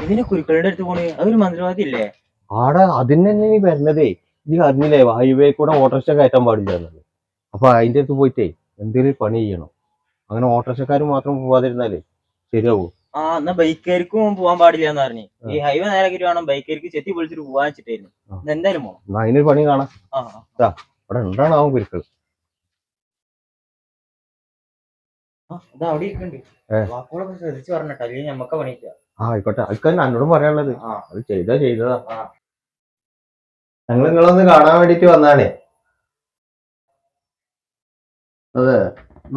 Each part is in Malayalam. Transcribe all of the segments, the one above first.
ഇതിന് കുരുക്കളുടെ അടുത്ത് പോണേ. അതൊരു മന്ത്രവാദി ഇല്ലേ? ആടാ അതിന് തന്നെ നീ വരുന്നതേ. ഈ അറിഞ്ഞില്ലേ ഹൈവേ കൂടെ ഓട്ടോറിക്ഷ കയറ്റാൻ പാടില്ല എന്നത് അപ്പൊ അതിന്റെ അടുത്ത് പോയിട്ടേ എന്തെങ്കിലും പണി ചെയ്യണം? അങ്ങനെ ഓട്ടോറിക്ഷക്കാർ മാത്രം പോവാതിരുന്നാലേ ശരിയാവൂ. ആ എന്നാ ബൈക്കാർക്കും പോവാൻ പാടില്ല എന്ന് പറഞ്ഞു. ഈ ഹൈവേ നേരെ വേണം ബൈക്കാർക്ക് ചെത്തി പൊളിച്ചിട്ട് പോവാൻ വെച്ചിട്ടായിരുന്നു എന്തായാലും പോണം. അതിനൊരു പണി കാണാം. ആ അവിടെ അവിടെ ഉണ്ടാണാവും കുരുക്കൾ. അവിടെ ഇരിക്കണ്ട്. ഏ. വാക്കുകളൊക്കെ ശ്രദ്ധിച്ച് പറഞ്ഞിട്ട് അല്ലെങ്കിൽ ഞമ്മക്ക ആ ആയിക്കോട്ടെ. അതൊക്കെ എന്നോടും പറയാനുള്ളത്. അത് ചെയ്താ ചെയ്തതാ. ഞങ്ങൾ നിങ്ങളൊന്ന് കാണാൻ വേണ്ടിട്ട് വന്നാണേ. അതെ.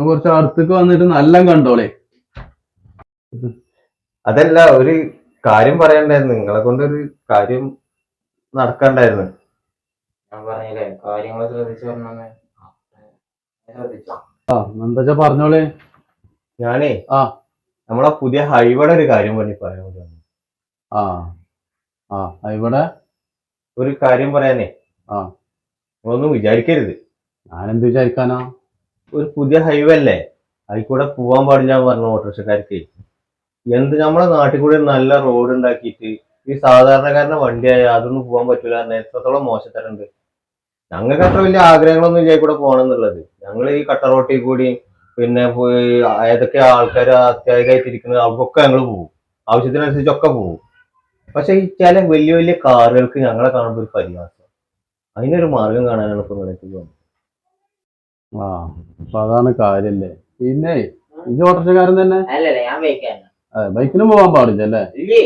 കുറച്ച് അടുത്തേക്ക് വന്നിട്ട് നല്ല കണ്ടോളേ. അതല്ല ഒരു കാര്യം പറയണ്ടായിരുന്നു. നിങ്ങളെ കൊണ്ടൊരു കാര്യം നടക്കണ്ടായിരുന്നു. ഞാൻ പറഞ്ഞില്ലേ കാര്യങ്ങൾ ശ്രദ്ധിച്ച് പറഞ്ഞേ ശ്രദ്ധിച്ചോ? ആ എന്താ പറഞ്ഞോളേ? ഞാനേ ആ. നമ്മളെ പുതിയ ഹൈവയുടെ ഒരു കാര്യം പറഞ്ഞു പറയാൻ വേണ്ടി വന്നു. ആ ആ ഇവിടെ ഒരു കാര്യം പറയാനേ. ആ. ഒന്നും വിചാരിക്കരുത്. ഞാനെന്ത് വിചാരിക്കാനാ? ഒരു പുതിയ ഹൈവേ അല്ലേ? അതിൽ കൂടെ പോവാൻ പാടില്ല പറഞ്ഞു ഓട്ടോറിക്ഷക്കാർക്ക്. എന്ത് നമ്മളെ നാട്ടിൽ കൂടെ നല്ല റോഡ് ഉണ്ടാക്കിയിട്ട് ഈ സാധാരണക്കാരന്റെ വണ്ടിയായ അതൊന്നും പോകാൻ പറ്റൂല എത്രത്തോളം മോശത്തരുണ്ട് ഞങ്ങൾക്ക് അത്ര വലിയ ആഗ്രഹങ്ങളൊന്നും ഇല്ല കൂടെ പോകണം എന്നുള്ളത്. ഞങ്ങൾ ഈ കട്ട റോട്ടിൽ കൂടി പിന്നെ പോയി ഏതൊക്കെ ആൾക്കാർ അത്യാഹിതമായിട്ടിരിക്കുന്നത് അവർക്കൊക്കെ ഞങ്ങൾ പോകും ആവശ്യത്തിനനുസരിച്ചൊക്കെ പോകും പക്ഷെ ഈ ചില വലിയ വലിയ കാറുകൾക്ക് ഞങ്ങളെ കാണുമ്പോൾ ഒരു പരിഹാസം. അതിനൊരു മാർഗം കാണാനാണ് ഇപ്പൊ നിനക്ക് തോന്നുന്നത് ആ അപ്പൊ അതാണ് കാര്യല്ലേ? പിന്നെ ഇത് ഓട്ടോറിക്ഷക്കാരൻ തന്നെ? ബൈക്കിനും പോകാൻ പാടില്ല അല്ലേ? ഇല്ലേ?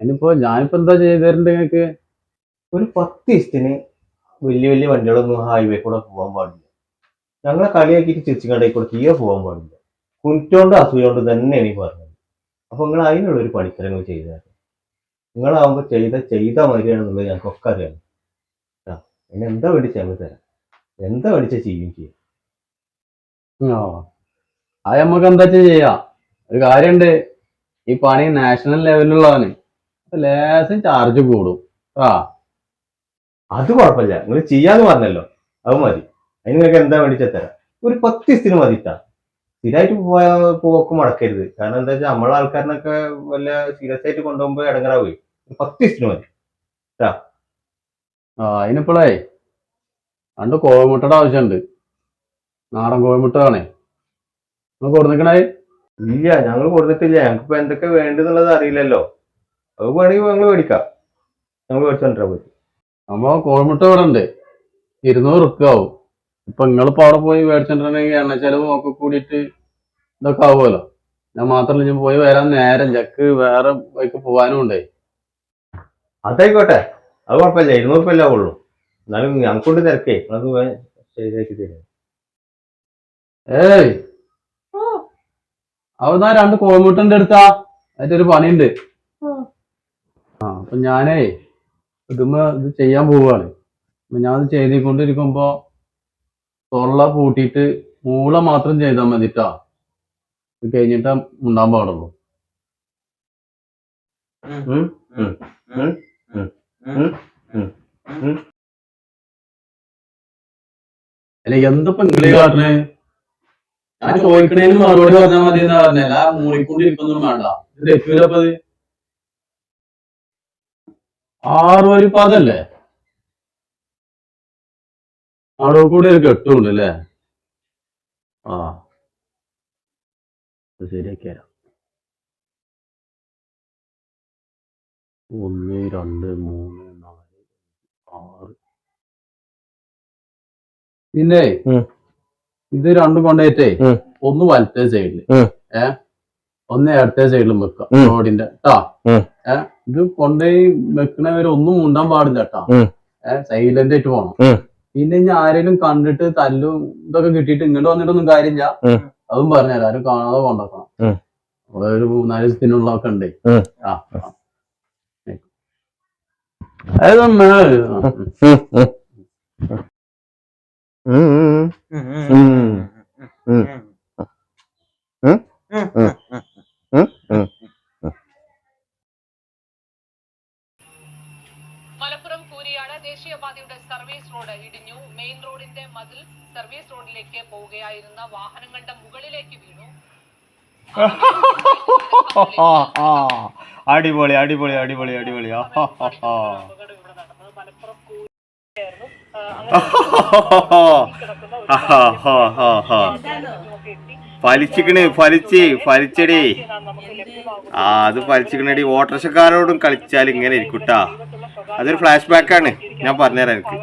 ഇനിയിപ്പോ ഞാനിപ്പോ എന്താ ചെയ്ത് തരണ്ട് നിങ്ങക്ക് ഒരു പത്ത് ദിവസത്തിന് വലിയ വലിയ വണ്ടികളൊന്നും ഹൈവേ കൂടെ പോകാൻ പാടില്ല. ഞങ്ങളെ കളിയാക്കിയിട്ട് ചിരിച്ചുകണ്ടേ കൂടെ തീയെ പോകാൻ പാടില്ല. കുറ്റോണ്ട് അസൂയോണ്ട് തന്നെ ഈ പറഞ്ഞത്. അപ്പൊ നിങ്ങൾ അതിനുള്ള ഒരു പണിക്കരങ്ങൾ ചെയ്താൽ നിങ്ങളാവുമ്പോ ചെയ്ത ചെയ്ത മാതിരിയാണെന്നുള്ളത് ഞങ്ങൾക്കൊക്കെ അറിയാം. ആ എന്നെ എന്താ വേണ്ടി ഞങ്ങൾ തരാം? എന്താ വേടിച്ച ചെയ്യും? ചെയ്യാം അത് നമുക്ക് എന്താ ചെയ്യാം? ഒരു കാര്യണ്ട്. ഈ പണി നാഷണൽ ലെവലിലുള്ളവന് ലേസം ലേശം ചാർജ് കൂടും. ആ. അത് കുഴപ്പമില്ല. നിങ്ങൾ ചെയ്യാന്ന് പറഞ്ഞല്ലോ. അത് മതി. അതിന് നിങ്ങൾക്ക് എന്താ വേണ്ടിച്ച തരാം. ഒരു പത്ത് ദിവസത്തിന് മതിട്ടാ സ്ഥിരമായിട്ട് പോയ പോക്ക് മടക്കരുത് കാരണം എന്താ വെച്ചാൽ നമ്മളെ ആൾക്കാരനൊക്കെ വല്ല സീരിയസ് ആയിട്ട് കൊണ്ടുപോകുമ്പോൾ ഇടങ്ങറാവുകയും ഒരു പത്ത് ദിവസത്തിന് മതി ആ അതിനിപ്പോഴേ രണ്ട് കോഴിമുട്ടയുടെ ആവശ്യമുണ്ട് നാടൻ കോഴിമുട്ട വേണേ നിങ്ങൾ കൊടുത്തിക്കണേ ഇല്ല ഞങ്ങൾ കൊടുത്തിട്ടില്ല. ഞങ്ങൾക്ക് ഇപ്പൊ എന്തൊക്കെ വേണ്ടെന്നുള്ളത് അറിയില്ലല്ലോ. അത് വേണമെങ്കിൽ ഞങ്ങൾ മേടിക്കാം. ഞങ്ങൾ മേടിച്ചോണ്ടിരാ പോയി. അപ്പൊ കോഴിമുട്ട ഇവിടെ ഉണ്ട് ഇരുന്നൂറ് റുപ്യ ആവും ഇപ്പൊ നിങ്ങളിപ്പോ അവിടെ പോയി മേടിച്ചിട്ടുണ്ടെങ്കിൽ എണ്ണ ചെലവും ഒക്കെ കൂടിയിട്ട് ഇതൊക്കെ ആവുമല്ലോ. ഞാൻ മാത്രമല്ല ഞാൻ പോയി വരാൻ നേരം. ചക്ക് വേറെ ബൈക്ക് പോകാനും ഉണ്ടായി അതായിക്കോട്ടെ. അത് കുഴപ്പമില്ല. ഇരുന്നൂറ് റുപ്യ ആവുള്ളൂ ഉള്ളൂ. എന്നാലും ഞങ്ങൾക്കൊണ്ട് തിരക്കേ. അത് ശരിയാക്കി തരാം ഏയ്. അവിടെ രണ്ട് കോഴിമുട്ടന്റെ അടുത്താ. അതിന്റെ ഒരു പണിയുണ്ട്. ആ അപ്പൊ ഞാനേ ഇതുമ്മ ഇത് ചെയ്യാൻ പോവുകയാണ്. അപ്പൊ ഞാൻ ഇത് ചെയ്തുകൊണ്ടിരിക്കുമ്പോ തൊള്ള പൂട്ടിയിട്ട് മൂള മാത്രം ചെയ്താൽ മതിട്ടാ. ഇത് കഴിഞ്ഞിട്ടാ ഉണ്ടാൻ പാടുള്ളൂ. അല്ലെ എന്തപ്പോ നിങ്ങളെ കാട്ടണേ? ഞാൻ ചോദിക്കണേന് മറുപടി പറഞ്ഞാൽ മതി എന്നാ പറഞ്ഞല്ല മൂളിക്കൊണ്ടിരിക്കുന്നു വേണ്ട. ഇത് ഇത് ആറ് അവിടെ കൂടെ ഒരു കെട്ടുണ്ട് അല്ലേ? ആ. ശരിയാക്കി തരാം. ഒന്ന് രണ്ട് മൂന്ന് നാല് ആറ്. പിന്നെ ഇത് രണ്ടും കൊണ്ടേറ്റേ ഒന്ന് വലത്തെ സൈഡിൽ. ഏ? ഒന്ന് ഇടത്തെ സൈഡിലും വെക്കാം റോഡിന്റെ. ട്ടാ. ഏ? ഇത് കൊണ്ടുപോയി വെക്കണവരെ ഒന്നും മുണ്ടാൻ പാടില്ല കേട്ടാ ഉം. ഏ? സൈലന്റ് ആയിട്ട് പോണം. പിന്നെ ഇനി ആരെങ്കിലും കണ്ടിട്ട് തല്ലും ഇതൊക്കെ കിട്ടിയിട്ട് ഇങ്ങോട്ട് വന്നിട്ടൊന്നും കാര്യമില്ല. അതും പറഞ്ഞുതരാം ആരും കാണാതെ കൊണ്ടാക്കണം. ഒരു മൂന്നാൽ ദിവസത്തിനുള്ളതൊക്കെ ഉണ്ട്. ആ. അതൊന്ന് മതിൽ സർവീസ് റോഡിലേക്ക് പോവുകയായിരുന്ന വാഹനങ്ങളുടെ മുകളിലേക്ക് വീണു. അടിപൊളി അടിപൊളി അടിപൊളി അടിപൊളി. ഫലിച്ചിക്കണ് ഫലിച്ച് ഫലിച്ചടി. ആ അത് ഫലിച്ചിക്കണടി. ഓട്ടർഷക്കാരോടും കളിച്ചാൽ ഇങ്ങനെ ഇരിക്കൂട്ടാ അതൊരു ഫ്ലാഷ് ബാക്ക് ആണ്. ഞാൻ പറഞ്ഞുതരാം എനിക്ക്.